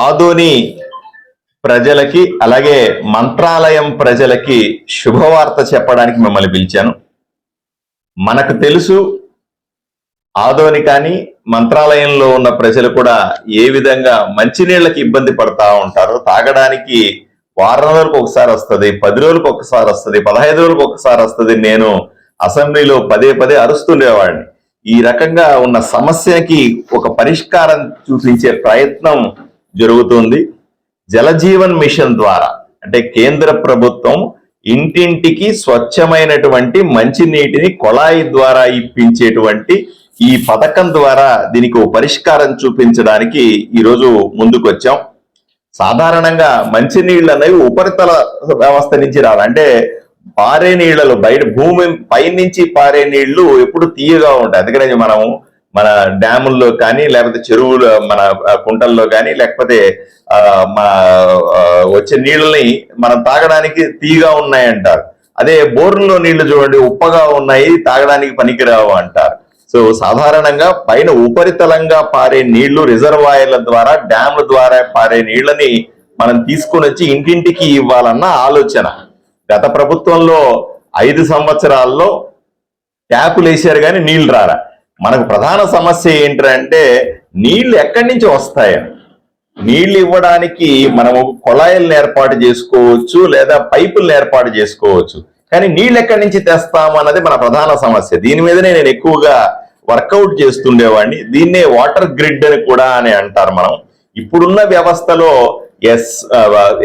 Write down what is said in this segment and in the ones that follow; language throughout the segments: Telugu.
ఆదోని ప్రజలకి అలాగే మంత్రాలయం ప్రజలకి శుభవార్త చెప్పడానికి మిమ్మల్ని పిలిచాను. మనకు తెలుసు ఆదోని కానీ మంత్రాలయంలో ఉన్న ప్రజలు కూడా ఏ విధంగా మంచినీళ్ళకి ఇబ్బంది పడతా ఉంటారో తాగడానికి వారం రోజులకు ఒకసారి వస్తుంది పది రోజులకు ఒకసారి వస్తుంది పదహైదు రోజులకు ఒకసారి వస్తుంది నేను అసెంబ్లీలో పదే పదే అరుస్తుండేవాడిని. ఈ రకంగా ఉన్న సమస్యకి ఒక పరిష్కారం చూపించే ప్రయత్నం జరుగుతుంది. జలజీవన్ మిషన్ ద్వారా అంటే కేంద్ర ప్రభుత్వం ఇంటింటికి స్వచ్ఛమైనటువంటి మంచినీటిని కొళాయి ద్వారా ఇప్పించేటువంటి ఈ పథకం ద్వారా దీనికి పరిష్కారం చూపించడానికి ఈరోజు ముందుకు వచ్చాం సాధారణంగా మంచినీళ్ళు అనేవి ఉపరితల వ్యవస్థ నుంచి రావాలి అంటే పారే నీళ్ళలో బయట భూమి పైనుంచి పారే నీళ్ళు ఎప్పుడు తీయగా ఉంటాయి. అందుకనే మనము మన డ్యాముల్లో కానీ లేకపోతే చెరువులు మన కుంటల్లో కానీ లేకపోతే మన వచ్చే నీళ్ళని మనం తాగడానికి తీయగా ఉన్నాయంటారు. అదే బోర్లో నీళ్ళు చూడండి ఉప్పగా ఉన్నాయి తాగడానికి పనికిరావు అంటారు. సో సాధారణంగా పైన ఉపరితలంగా పారే నీళ్ళు రిజర్వాయర్ల ద్వారా డ్యామ్ల ద్వారా పారే నీళ్ళని మనం తీసుకొని వచ్చి ఇంటింటికి ఇవ్వాలన్న ఆలోచన. గత ప్రభుత్వంలో ఐదు సంవత్సరాల్లో ట్యాపులు వేసారు కానీ నీళ్ళు రారా మనకు ప్రధాన సమస్య ఏంటంటే నీళ్ళు ఎక్కడి నుంచి వస్తాయా? నీళ్ళు ఇవ్వడానికి మనము కొళాయిలను ఏర్పాటు చేసుకోవచ్చు లేదా పైపులను ఏర్పాటు చేసుకోవచ్చు. కానీ నీళ్ళు ఎక్కడి నుంచి తెస్తాము అన్నది మన ప్రధాన సమస్య. దీని మీదనే నేను ఎక్కువగా వర్కౌట్ చేస్తుండేవాడిని. దీన్నే వాటర్ గ్రిడ్ అని కూడా అని అంటారు మనం. ఇప్పుడున్న వ్యవస్థలో ఎస్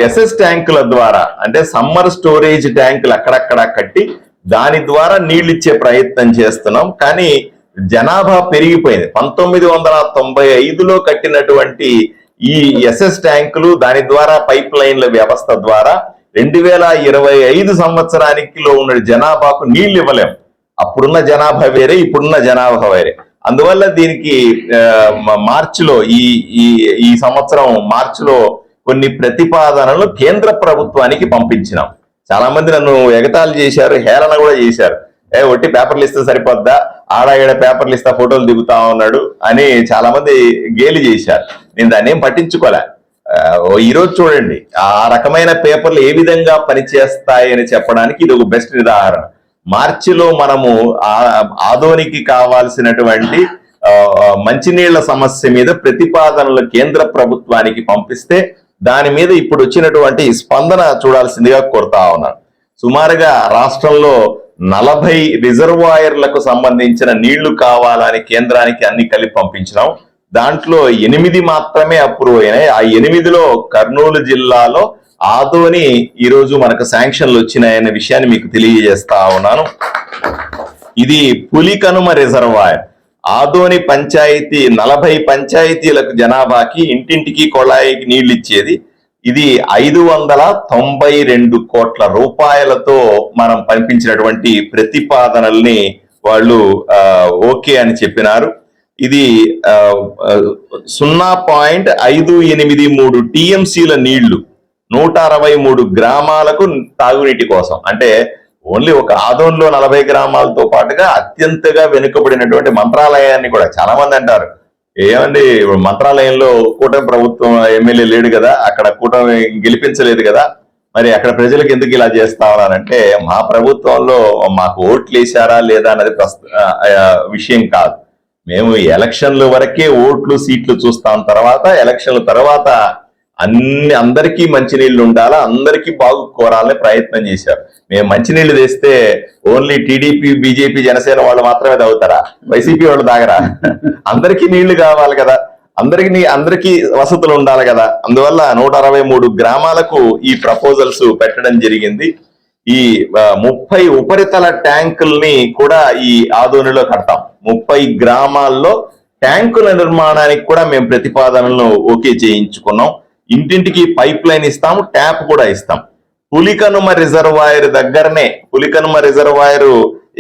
ఎస్ఎస్ ట్యాంకుల ద్వారా అంటే సమ్మర్ స్టోరేజ్ ట్యాంకులు అక్కడక్కడ కట్టి దాని ద్వారా నీళ్ళు ఇచ్చే ప్రయత్నం చేస్తున్నాం. కానీ జనాభా పెరిగిపోయింది. పంతొమ్మిది వందల తొంభై ఐదులో కట్టినటువంటి ఈ ఎస్ఎస్ ట్యాంకులు దాని ద్వారా పైప్ లైన్ల వ్యవస్థ ద్వారా రెండు వేల ఇరవై ఐదు సంవత్సరానికిలో ఉన్న జనాభాకు నీళ్ళు ఇవ్వలేం. అప్పుడున్న జనాభా వేరే ఇప్పుడున్న జనాభా వేరే. అందువల్ల దీనికి మార్చిలో ఈ ఈ ఈ సంవత్సరం మార్చిలో కొన్ని ప్రతిపాదనలు కేంద్ర ప్రభుత్వానికి పంపించినాం. చాలా మంది నన్ను ఎగతాళి చేశారు హేళన కూడా చేశారు. ఏ ఒట్టి పేపర్లు ఇస్తే సరిపోద్దా? ఆడ ఈడ పేపర్లు ఇస్తా ఫోటోలు దిగుతా ఉన్నాడు అని చాలా మంది గేలి చేశారు. నేను దాన్ని ఏం పట్టించుకోలే. ఆ, ఓ చూడండి. ఆ రకమైన పేపర్లు ఏ విధంగా పనిచేస్తాయి అని చెప్పడానికి ఇది ఒక బెస్ట్ ఉదాహరణ మార్చిలో మనము ఆ- ఆదోనికి కావాల్సినటువంటి ఆ, మంచినీళ్ళ సమస్య మీద ప్రతిపాదనలు కేంద్ర ప్రభుత్వానికి పంపిస్తే దాని మీద ఇప్పుడు వచ్చినటువంటి స్పందన చూడాల్సిందిగా కోరుతా ఉన్నాను. సుమారుగా రాష్ట్రంలో నలభై రిజర్వాయర్లకు సంబంధించిన నీళ్ళు కావాలని కేంద్రానికి అన్ని కలిపి పంపించినాం. దాంట్లో ఎనిమిది మాత్రమే అప్రూవ్ అయినాయి. ఆ ఎనిమిదిలో కర్నూలు జిల్లాలో ఆదోని ఈ రోజు మనకు శాంక్షన్లు వచ్చినాయనే విషయాన్ని మీకు తెలియజేస్తా ఉన్నాను. ఇది పులికనుమ రిజర్వాయర్. ఆదోని పంచాయతీ నలభై పంచాయతీలకు జనాభాకి ఇంటింటికి కొళాయికి నీళ్ళు ఇచ్చేది. ఇది ఐదు వందల తొంభై రెండు కోట్ల రూపాయలతో మనం పంపించినటువంటి ప్రతిపాదనల్ని వాళ్ళు ఆ, ఓకే అని చెప్పినారు. ఇది ఆ, సున్నా పాయింట్ ఐదు ఎనిమిది మూడు టీఎంసీల నీళ్ళు నూట అరవై మూడు గ్రామాలకు తాగునీటి కోసం. అంటే ఓన్లీ ఒక ఆదోన్లో నలభై గ్రామాలతో పాటుగా అత్యంతగా వెనుకబడినటువంటి మంత్రాలయాన్ని కూడా చాలా మంది అంటారు. ఏమండి ఇప్పుడు మంత్రాలయంలో కూటమి ప్రభుత్వం ఎమ్మెల్యే లేడు కదా అక్కడ కూటమి గెలిపించలేదు కదా మరి అక్కడ ప్రజలకు ఎందుకు ఇలా చేస్తా ఉన్నారంటే మా ప్రభుత్వంలో మాకు ఓట్లు వేసారా లేదా అన్నది విషయం కాదు. మేము ఎలక్షన్ల వరకే ఓట్లు సీట్లు చూస్తాం తర్వాత ఎలక్షన్ల తర్వాత అన్ని అందరికీ మంచినీళ్ళు ఉండాలా? అందరికీ బాగు కోరాలని ప్రయత్నం చేశారు. మేము మంచినీళ్ళు తెస్తే ఓన్లీ టీడీపీ బీజేపీ జనసేన వాళ్ళు మాత్రమే తాగుతారా? వైసీపీ వాళ్ళు తాగరా? అందరికీ నీళ్ళు కావాలి కదా. అందరికి నీ- అందరికీ వసతులు ఉండాలి కదా. అందువల్ల నూట అరవై మూడు గ్రామాలకు ఈ ప్రపోజల్స్ పెట్టడం జరిగింది. ఈ ముప్పై ఉపరితల ట్యాంకుల్ని కూడా ఈ ఆదోనిలో కడతాం. ముప్పై గ్రామాల్లో ట్యాంకుల నిర్మాణానికి కూడా మేము ప్రతిపాదనలను ఓకే చేయించుకున్నాం. ఇంటింటికి పైప్ లైన్ ఇస్తాము ట్యాప్ కూడా ఇస్తాం. పులికనుమ రిజర్వాయర్ దగ్గరనే పులికనుమ రిజర్వాయర్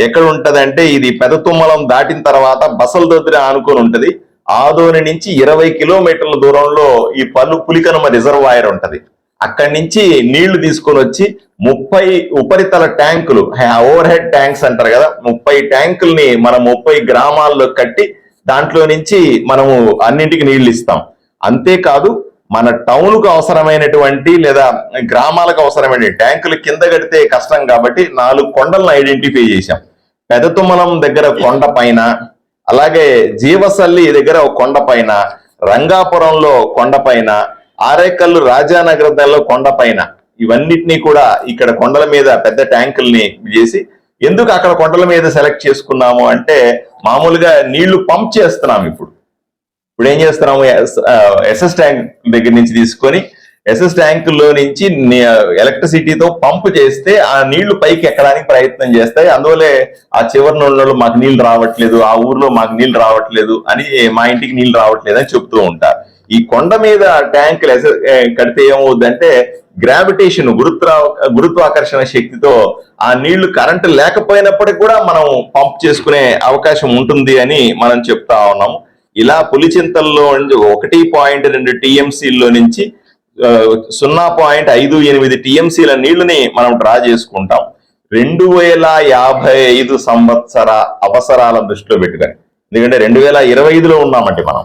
ఎక్కడ ఉంటదంటే ఇది పెదతుమ్మలం దాటిన తర్వాత బసల దగ్గర ఆనుకొని ఉంటది. ఆదోని నుంచి ఇరవై కిలోమీటర్ల దూరంలో ఈ పలు పులికనుమ రిజర్వాయర్ ఉంటది. అక్కడి నుంచి నీళ్ళు తీసుకొని వచ్చి ముప్పై ఉపరితల ట్యాంకులు ఓవర్ హెడ్ ట్యాంక్స్ అంటారు కదా ముప్పై ట్యాంకుల్ని మనం ముప్పై గ్రామాల్లో కట్టి దాంట్లో నుంచి మనము అన్నింటికి నీళ్ళు ఇస్తాం. అంతేకాదు మన టౌన్కు అవసరమైనటువంటి లేదా గ్రామాలకు అవసరమైన ట్యాంకులు కింద కడితే కష్టం కాబట్టి నాలుగు కొండలను ఐడెంటిఫై చేశాం. పెదతుమ్మలం దగ్గర కొండ పైన అలాగే జీవసల్లి దగ్గర ఒక కొండ పైన రంగాపురంలో కొండ పైన ఆరేకల్లు రాజానగరంలో కొండ పైన ఇవన్నిటినీ కూడా ఇక్కడ కొండల మీద పెద్ద ట్యాంకుల్ని చేసి ఎందుకు అక్కడ కొండల మీద సెలెక్ట్ చేసుకున్నాము అంటే మామూలుగా నీళ్ళు పంప్ చేస్తున్నాం ఇప్పుడు. ఇప్పుడు ఏం చేస్తున్నాము? ఎస్ఎస్ ట్యాంక్ దగ్గర నుంచి తీసుకొని ఎస్ఎస్ ట్యాంక్లో నుంచి ఎలక్ట్రిసిటీతో పంప్ చేస్తే ఆ నీళ్ళు పైకి ఎక్కడానికి ప్రయత్నం చేస్తాయి. అందువల్లే ఆ చివరి నూళ్ళలో మాకు నీళ్ళు రావట్లేదు ఆ ఊర్లో మాకు నీళ్ళు రావట్లేదు అని మా ఇంటికి నీళ్ళు రావట్లేదు అని చెప్తూ ఉంటారు ఈ కొండ మీద ట్యాంకులు ఎస- కడితే ఏమవుద్దంటే గ్రావిటేషన్ గురుత్వ గురుత్వాకర్షణ శక్తితో ఆ నీళ్ళు కరెంటు లేకపోయినప్పటికీ కూడా మనం పంప్ చేసుకునే అవకాశం ఉంటుంది అని మనం చెప్తా ఉన్నాము. ఇలా పులిచింతల్లో ఒకటి పాయింట్ రెండు టీఎంసీల్లో నుంచి సున్నా పాయింట్ ఐదు ఎనిమిది టీఎంసీల నీళ్ళని మనం డ్రా చేసుకుంటాం. రెండు వేల యాభై ఐదు సంవత్సర అవసరాల దృష్టిలో పెట్టుకొని. ఎందుకంటే రెండు వేల ఇరవై ఐదులో ఉన్నామండి మనం.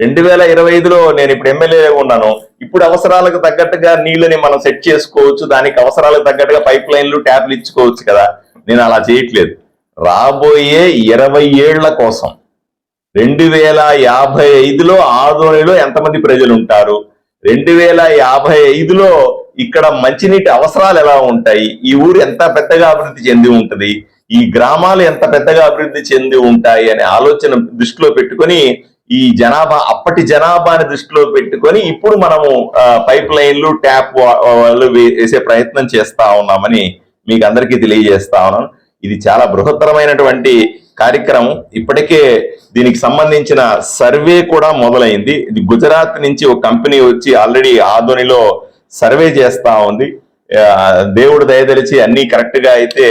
రెండు వేల ఇరవై ఐదులో నేను ఇప్పుడు ఎమ్మెల్యే ఉన్నాను. ఇప్పుడు అవసరాలకు తగ్గట్టుగా నీళ్ళని మనం సెట్ చేసుకోవచ్చు. దానికి అవసరాలకు తగ్గట్టుగా పైప్ లైన్లు ట్యాప్లు ఇచ్చుకోవచ్చు కదా. నేను అలా చేయట్లేదు. రాబోయే ఇరవై ఏళ్ళ కోసం రెండు వేల యాభై ఐదులో ఆదోనిలో ఎంతమంది ప్రజలు ఉంటారు రెండు వేల యాభై ఐదులో ఇక్కడ మంచినీటి అవసరాలు ఎలా ఉంటాయి ఈ ఊరు ఎంత పెద్దగా అభివృద్ధి చెంది ఉంటుంది ఈ గ్రామాలు ఎంత పెద్దగా అభివృద్ధి చెంది ఉంటాయి అనే ఆలోచన దృష్టిలో పెట్టుకొని ఈ జనాభా అప్పటి జనాభాని దృష్టిలో పెట్టుకొని ఇప్పుడు మనము పైప్ లైన్లు ట్యాప్ వా- వాళ్ళు వేసే ప్రయత్నం చేస్తా ఉన్నామని మీకు అందరికీ తెలియజేస్తా ఉన్నాను ఇది చాలా బృహత్తరమైనటువంటి కార్యక్రమం. ఇప్పటికే దీనికి సంబంధించిన సర్వే కూడా మొదలైంది. ఇది గుజరాత్ నుంచి ఒక కంపెనీ వచ్చి ఆల్రెడీ ఆదోనిలో సర్వే చేస్తా ఉంది. దేవుడు దయదలిచి అన్ని కరెక్ట్గా అయితే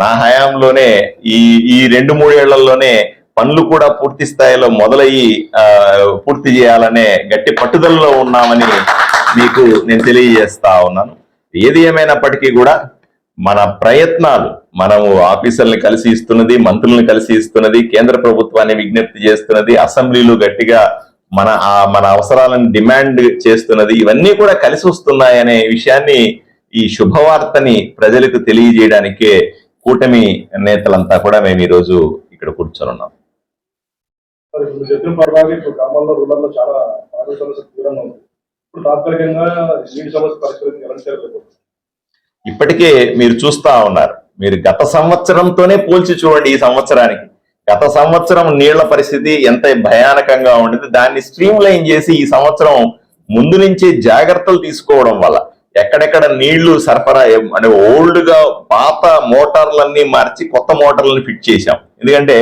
నా హయాంలోనే ఈ ఈ రెండు మూడేళ్ళలోనే పనులు కూడా పూర్తి స్థాయిలో మొదలయ్యి పూర్తి చేయాలనే గట్టి పట్టుదలలో ఉన్నామని మీకు నేను తెలియజేస్తా ఉన్నాను. ఏది ఏమైనప్పటికీ కూడా మన ప్రయత్నాలు మనము ఆఫీసర్ని కలిసి ఇస్తున్నది మంత్రులను కలిసి ఇస్తున్నది కేంద్ర ప్రభుత్వాన్ని విజ్ఞప్తి చేస్తున్నది అసెంబ్లీలు గట్టిగా మన ఆ మన అవసరాలను డిమాండ్ చేస్తున్నది ఇవన్నీ కూడా కలిసి వస్తున్నాయనే విషయాన్ని ఈ శుభవార్తని ప్రజలకు తెలియజేయడానికే కూటమి నేతలంతా కూడా మేము ఈ రోజు ఇక్కడ కూర్చొని ఉన్నాం? ఇప్పటికే మీరు చూస్తా ఉన్నారు. మీరు గత సంవత్సరంతోనే పోల్చి చూడండి ఈ సంవత్సరానికి. గత సంవత్సరం నీళ్ళ పరిస్థితి ఎంత భయానకంగా ఉండేది దాన్ని స్ట్రీమ్ లైన్ చేసి ఈ సంవత్సరం ముందు నుంచే జాగ్రత్తలు తీసుకోవడం వల్ల ఎక్కడెక్కడ నీళ్ళు సరఫరా అంటే ఓల్డ్గా పాత మోటార్లన్నీ మార్చి కొత్త మోటార్లను ఫిట్ చేశాం. ఎందుకంటే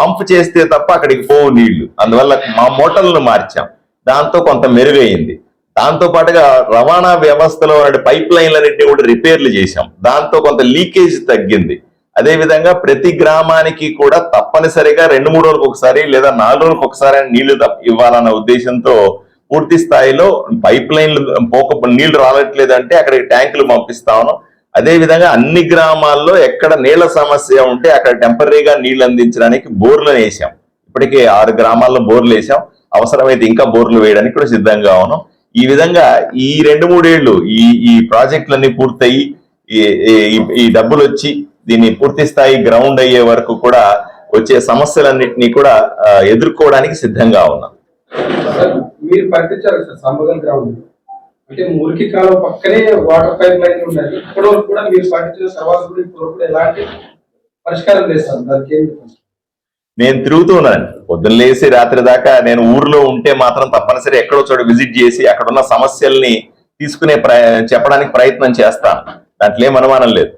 పంప్ చేస్తే తప్ప అక్కడికి పోవు నీళ్ళు. అందువల్ల మా మోటార్లను మార్చాం. దాంతో కొంత మెరుగైంది. దాంతో పాటుగా రవాణా వ్యవస్థలో ఉన్న పైప్ లైన్లన్నింటినీ కూడా రిపేర్లు చేశాం. దాంతో కొంత లీకేజ్ తగ్గింది. అదేవిధంగా ప్రతి గ్రామానికి కూడా తప్పనిసరిగా రెండు మూడు రోజులకు ఒకసారి లేదా నాలుగు రోజులకు ఒకసారి నీళ్ళు తప్ప- ఇవ్వాలన్న ఉద్దేశంతో పూర్తి స్థాయిలో పైప్ లైన్లు పోక నీళ్ళు రావట్లేదంటే అక్కడికి ట్యాంకులు పంపిస్తా ఉన్నాం. అన్ని గ్రామాల్లో ఎక్కడ నీళ్ళ సమస్య ఉంటే అక్కడ టెంపరీగా నీళ్ళు అందించడానికి బోర్లు వేసాం ఇప్పటికే ఆరు గ్రామాల్లో బోర్లు వేసాం అవసరమైతే ఇంకా బోర్లు వేయడానికి కూడా సిద్ధంగా ఉన్నాం. ఈ విధంగా ఈ రెండు మూడేళ్ళు ఈ ఈ ప్రాజెక్టులన్నీ పూర్తయి ఈ- డబ్బులు వచ్చి దీన్ని పూర్తి స్థాయి గ్రౌండ్ అయ్యే వరకు కూడా వచ్చే సమస్యలన్నింటినీ కూడా ఎదుర్కోవడానికి సిద్ధంగా ఉన్నాం. మీరు పట్టించారు సార్ సంబగల్ గ్రౌండ్. అంటే మురికి కాలం పక్కనే వాటర్ పైప్ లైన్ కూడా మీరు కూడా ఎలాంటి పరిష్కారం లేదు సార్ దానికి ఏం నేను తిరుగుతూ ఉన్నాను పొద్దున్న లేసి రాత్రి దాకా నేను ఊర్లో ఉంటే మాత్రం తప్పనిసరి ఎక్కడో చోట విజిట్ చేసి అక్కడ ఉన్న సమస్యల్ని తీసుకునే చెప్పడానికి ప్రయత్నం చేస్తాను దాంట్లో ఏం అనుమానం లేదు.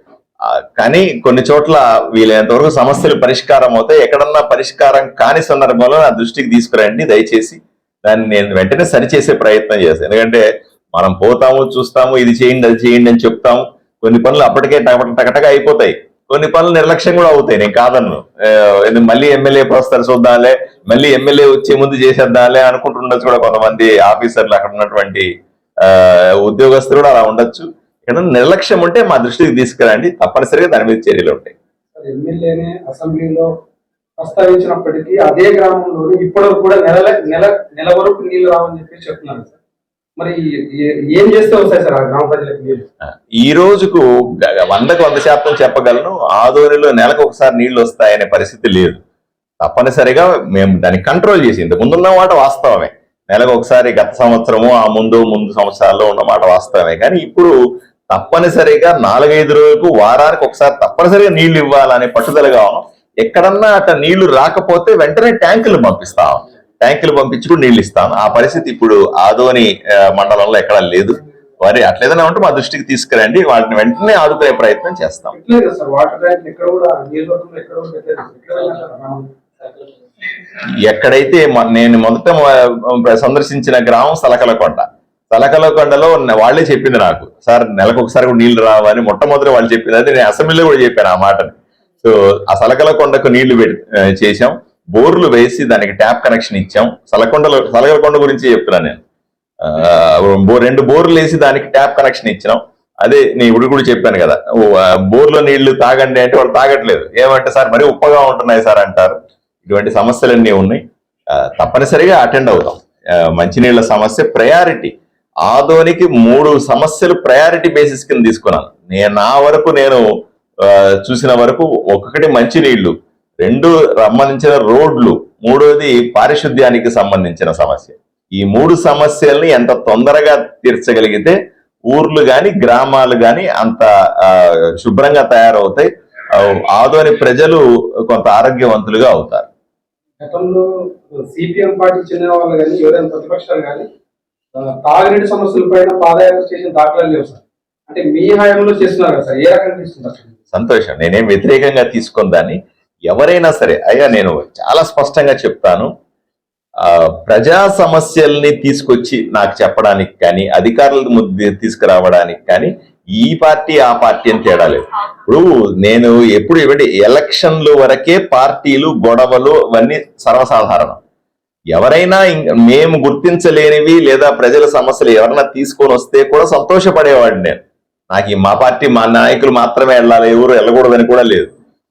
కానీ కొన్ని చోట్ల వీలైనంత వరకు సమస్యలు పరిష్కారం అవుతాయి. ఎక్కడన్నా పరిష్కారం కాని సందర్భంలో నా దృష్టికి తీసుకురండి. దయచేసి దాన్ని నేను వెంటనే సరిచేసే ప్రయత్నం చేస్తాను ఎందుకంటే మనం పోతాము చూస్తాము ఇది చేయండి అది చేయండి అని చెప్తాము. కొన్ని పనులు అప్పటికే టక- అయిపోతాయి. కొన్ని పనులు నిర్లక్ష్యం కూడా అవుతాయి. నేను కాదన్ను. మళ్ళీ ఎమ్మెల్యే ప్రస్తారు చూద్దాలే మళ్ళీ ఎమ్మెల్యే వచ్చే ముందు చేసేద్దాలే అనుకుంటుండొచ్చు కూడా కొంతమంది ఆఫీసర్లు అక్కడ ఉన్నటువంటి ఉద్యోగస్తులు కూడా అలా ఉండొచ్చు. ఇక్కడ నిర్లక్ష్యం ఉంటే మా దృష్టికి తీసుకురండి. తప్పనిసరిగా దాని మీద చర్యలు ఉంటాయి. ఎమ్మెల్యేనే అసెంబ్లీలో ప్రస్తావించినప్పటికీ అదే గ్రామంలో ఇప్పటికి కూడా నెల నెల నెల వరకు నీళ్ళు రావని చెప్పి చెప్తున్నారు సార్. మరి ఏం చేస్తే వస్తాయి సార్ గ్రామ ప్రజలకు ఈ రోజుకు వందకు వంద శాతం చెప్పగలను. ఆదోనిలో నెలకు ఒకసారి నీళ్ళు వస్తాయనే పరిస్థితి లేదు. తప్పనిసరిగా మేము దాన్ని కంట్రోల్ చేసి ఇంత ముందున్న మాట వాస్తవమే. నెలకు ఒకసారి గత సంవత్సరము ఆ ముందు ముందు సంవత్సరాల్లో ఉన్న మాట వాస్తవమే. కానీ ఇప్పుడు తప్పనిసరిగా నాలుగైదు రోజులకు వారానికి ఒకసారి తప్పనిసరిగా నీళ్ళు ఇవ్వాలనే పట్టుదలగా ఎక్కడన్నా అట్లా నీళ్ళు రాకపోతే వెంటనే ట్యాంకులు పంపిస్తాం ట్యాంకులు పంపించి కూడా నీళ్ళు ఇస్తాం. ఆ పరిస్థితి ఇప్పుడు ఆదోని మండలంలో ఎక్కడా లేదు. మరి అట్లేదన్నా ఉంటే మా దృష్టికి తీసుకురండి. వాటిని వెంటనే ఆదుకునే ప్రయత్నం చేస్తాం. ఎక్కడైతే నేను మొదట సందర్శించిన గ్రామం సలకలకొండ. సలకలకొండలో వాళ్ళే చెప్పింది నాకు. సార్ నెలకు ఒకసారి కూడా నీళ్ళు రావని మొట్టమొదటి వాళ్ళు చెప్పింది అది నేను అసెంబ్లీలో కూడా చెప్పాను ఆ మాటని. సో ఆ సలకలకొండకు నీళ్ళు ఆ, చేశాం. బోర్లు వేసి దానికి ట్యాప్ కనెక్షన్ ఇచ్చాం. సలకొండలో సలగలకొండ గురించి చెప్తున్నాను నేను. బో- రెండు బోర్లు వేసి దానికి ట్యాప్ కనెక్షన్ ఇచ్చినాం. అదే నేను ఇప్పుడు కూడా చెప్పాను కదా. ఓ, బోర్లో నీళ్ళు తాగండి అంటే వాళ్ళు తాగట్లేదు. ఏమంటే సార్ మరీ ఉప్పగా ఉంటున్నాయి సార్ అంటారు. ఇటువంటి సమస్యలన్నీ ఉన్నాయి. తప్పనిసరిగా అటెండ్ అవుతాం. ఆ, మంచినీళ్ళ సమస్య ప్రయారిటీ. ఆదోనికి మూడు సమస్యలు ప్రయారిటీ బేసిస్ కింద తీసుకున్నాను. నేను నా వరకు నేను చూసిన వరకు ఒక్కొక్కటి మంచినీళ్ళు రెండు సంబంధించిన రోడ్లు మూడోది పారిశుద్ధ్యానికి సంబంధించిన సమస్య. ఈ మూడు సమస్యల్ని ఎంత తొందరగా తీర్చగలిగితే ఊర్లు గాని గ్రామాలు గాని అంత శుభ్రంగా తయారవుతాయి. ఆదోని ప్రజలు కొంత ఆరోగ్యవంతులుగా అవుతారు. గతంలో సిపిఎం పార్టీకి చెందిన వాళ్ళు కానీ ఎవరైనా ప్రతిపక్షాలు కానీ తాగునీటి సమస్యల పైన పాదయాత్ర చేసిన దాఖలాలు లేవు సార్. అంటే మీ హయాంలో చేస్తున్నారు కదా సార్ ఏ రకంగా తీసుకున్నారు సంతోషం. నేనేం వ్యతిరేకంగా తీసుకుందాన్ని ఎవరైనా సరే అయ్యా నేను చాలా స్పష్టంగా చెప్తాను. ఆ ప్రజా సమస్యల్ని తీసుకొచ్చి నాకు చెప్పడానికి కానీ అధికారుల ముందు తీసుకురావడానికి కానీ ఈ పార్టీ ఆ పార్టీ అని తేడా లేదు. ఇప్పుడు నేను ఎప్పుడు ఇవ్వండి ఎలక్షన్లు వరకే పార్టీలు గొడవలు అవన్నీ సర్వసాధారణం. ఎవరైనా మేము గుర్తించలేనివి లేదా ప్రజల సమస్యలు ఎవరైనా తీసుకొని వస్తే కూడా సంతోషపడేవాడిని నేను. నాకు ఈ మా పార్టీ మా నాయకులు మాత్రమే వెళ్ళాలి ఎవరు వెళ్ళకూడదని కూడా లేదు.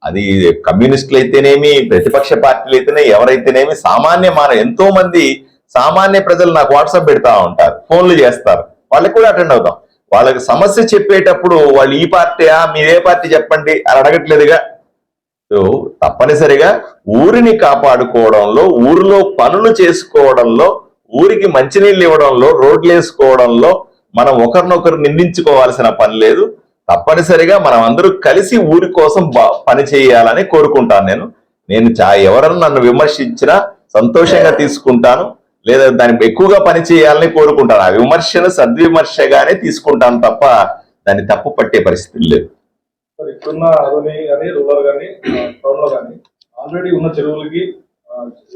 అది కమ్యూనిస్టులు అయితేనేమి ప్రతిపక్ష పార్టీలు అయితేనే ఎవరైతేనేమి సామాన్య మానవ ఎంతో మంది సామాన్య ప్రజలు నాకు వాట్సాప్ పెడతా ఉంటారు ఫోన్లు చేస్తారు. వాళ్ళకి కూడా అటెండ్ అవుతాం. వాళ్ళకి సమస్య చెప్పేటప్పుడు వాళ్ళు ఈ పార్టీయా మీరే పార్టీ చెప్పండి అని అడగట్లేదుగా. సో తప్పనిసరిగా ఊరిని కాపాడుకోవడంలో ఊరిలో పనులు చేసుకోవడంలో ఊరికి మంచినీళ్ళు ఇవ్వడంలో రోడ్లు వేసుకోవడంలో మనం ఒకరినొకరు నిందించుకోవాల్సిన పని లేదు. తప్పనిసరిగా మనం అందరూ కలిసి ఊరి కోసం పని చేయాలని కోరుకుంటాను నేను. నేను చా ఎవరన్నా నన్ను విమర్శించినా సంతోషంగా తీసుకుంటాను. లేదా దాన్ని ఎక్కువగా పని చేయాలని కోరుకుంటాను. ఆ విమర్శను సద్విమర్శగానే తీసుకుంటాను తప్ప దాన్ని తప్పు పట్టే పరిస్థితి లేదు. ఇప్పుడున్న కానీ రూరల్ కానీ టౌన్లో కానీ ఆల్రెడీ ఉన్న చెరువులకి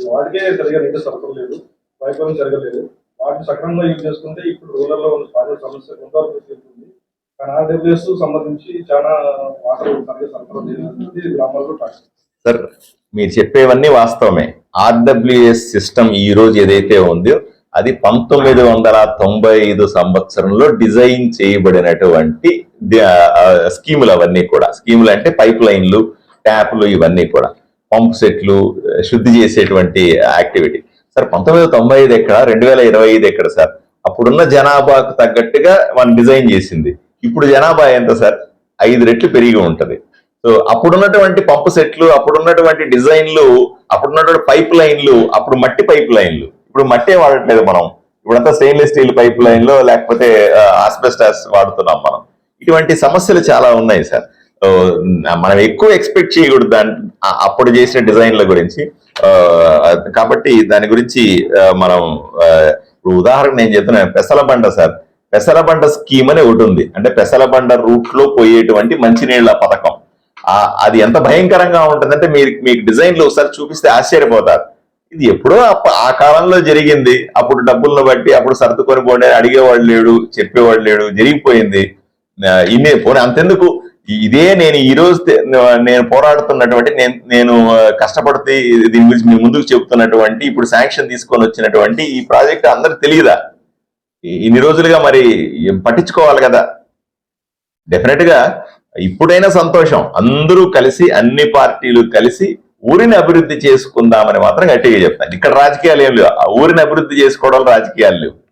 వాటికే సరిగా నీటి సరఫరా లేదు వైఫల్యం జరగలేదు వాటిని సక్రమంగా యూజ్ చేసుకుంటే ఇప్పుడు రూరల్లో ఉన్న సమస్య కొంతవరకు ఆర్డబ్ల్యూఎస్ సంబంధించి చాలా వాటర్ సరఫరా గ్రామాల్లో సార్ మీరు చెప్పేవన్నీ వాస్తవమే. ఆర్డబ్ల్యూఎస్ సిస్టమ్ ఈ రోజు ఏదైతే ఉందో అది పంతొమ్మిది వందల తొంభై ఐదు సంవత్సరంలో డిజైన్ చేయబడినటువంటి స్కీములు అవన్నీ కూడా. స్కీములు అంటే పైప్ లైన్లు ట్యాప్లు ఇవన్నీ కూడా. పంప్ సెట్లు శుద్ధి చేసేటువంటి యాక్టివిటీ. సార్ పంతొమ్మిది తొంభై ఐదు ఎక్కడ? రెండు వేల ఇరవై ఐదు ఎక్కడ సార్? అప్పుడున్న జనాభాకు తగ్గట్టుగా మనం డిజైన్ చేసింది. ఇప్పుడు జనాభా ఎంత సార్? ఐదు రెట్లు పెరిగి ఉంటది. సో అప్పుడున్నటువంటి పంపు సెట్లు అప్పుడున్నటువంటి డిజైన్లు అప్పుడున్నటువంటి పైప్ లైన్లు అప్పుడు మట్టి పైప్ లైన్లు. ఇప్పుడు మట్టే వాడట్లేదు మనం. ఇప్పుడంతా స్టెయిన్లెస్ స్టీల్ పైప్ లైన్లో లేకపోతే ఆస్బెస్టాస్ వాడుతున్నాం మనం. ఇటువంటి సమస్యలు చాలా ఉన్నాయి సార్. మనం ఎక్కువ ఎక్స్పెక్ట్ చేయకూడదు దాని అప్పుడు చేసిన డిజైన్ల గురించి. కాబట్టి దాని గురించి మనం ఆ, ఇప్పుడు ఉదాహరణ నేను చెప్తున్నాను పెసలబండ సార్. పెసరబండ స్కీమ్ అని ఒకటి ఉంది. అంటే పెసరబండ రూట్లో పోయేటువంటి మంచినీళ్ళ పథకం. అది ఎంత భయంకరంగా ఉంటుందంటే మీరు మీకు డిజైన్లు ఒకసారి చూపిస్తే ఆశ్చర్యపోతారు. ఇది ఎప్పుడో ఆ కాలంలో జరిగింది. అప్పుడు డబ్బులను బట్టి అప్పుడు సర్దుకొని పోండి అడిగేవాడు లేడు చెప్పేవాడు లేడు జరిగిపోయింది. ఇన్ని పోనీ అంతెందుకు? ఇదే నేను ఈ రోజు నేను పోరాడుతున్నటువంటి నేను నేను కష్టపడితే దీని గురించి మీ ముందుకు చెబుతున్నటువంటి ఇప్పుడు శాంక్షన్ తీసుకొని వచ్చినటువంటి ఈ ప్రాజెక్ట్ అందరికి తెలియదా? ఇన్ని రోజులుగా మరి పట్టించుకోవాలి కదా? డెఫినెట్గా ఇప్పుడైనా సంతోషం. అందరూ కలిసి అన్ని పార్టీలు కలిసి ఊరిని అభివృద్ధి చేసుకుందామని మాత్రం గట్టిగా చెప్తాను. ఇక్కడ రాజకీయాలు ఏం లేవు. ఆ ఊరిని అభివృద్ధి చేసుకోవడం రాజకీయాలు లేవు.